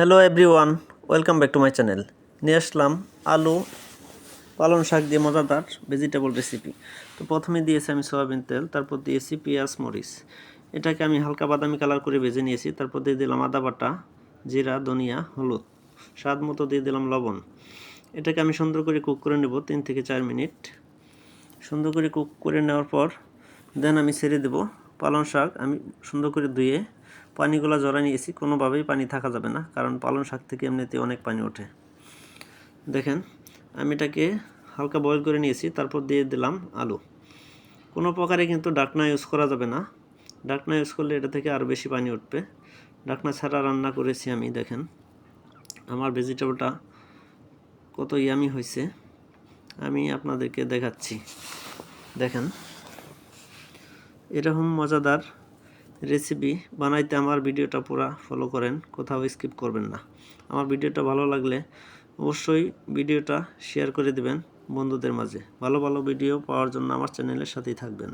Hello everyone welcome back to my channel নিয়ে আসলাম আলু, পালং শাক দিয়ে মজাদার ভেজিটেবল রেসিপি তো প্রথমে দিয়েছি আমি সয়াবিন তেল, তারপর দিয়েছি পেঁয়াজ, মরিচ। এটাকে আমি হালকা বাদামি কালার করে ভেজে নিয়েছি, তারপর দিয়ে দিলাম আদা বাটা, জিরা, ধনিয়া, হলুদ। স্বাদ মতো দিয়ে দিলাম লবণ। এটাকে আমি সুন্দর করে কুক করে নেব তিন থেকে চার মিনিট। সুন্দর করে কুক করে নেওয়ার পর দেন আমি ছেড়ে দেব পালং শাক আমি সুন্দর করে ধুয়ে পানিগুলো জড়া নিয়েছি, কোনোভাবেই পানি থাকা যাবে না, কারণ পালং শাক থেকে এমনিতে অনেক পানি ওঠে। দেখেন, আমি এটাকে হালকা বয়েল করে নিয়েছি, তারপর দিয়ে দিলাম আলু। কোনো প্রকারে কিন্তু ডাকনা ইউজ করা যাবে না। ডাকনা ইউজ করলে এটা থেকে আরও বেশি পানি উঠবে। ডাকনা ছাড়া রান্না করেছি আমি, দেখেন। আমার ভেজিটেবলটা কত ইয়ামি হয়েছে। আমি আপনাদেরকে দেখাচ্ছি। দেখেন এরকম মজাদার রেসিপি বানাইতে আমার ভিডিওটা পুরো ফলো করেন, কোথাও স্কিপ করবেন না। আমার ভিডিওটা ভালো লাগলে অবশ্যই ভিডিওটা শেয়ার করে দিবেন বন্ধুদের মাঝে। ভালো ভালো ভিডিও পাওয়ার জন্য আমার চ্যানেলের সাথেই থাকবেন।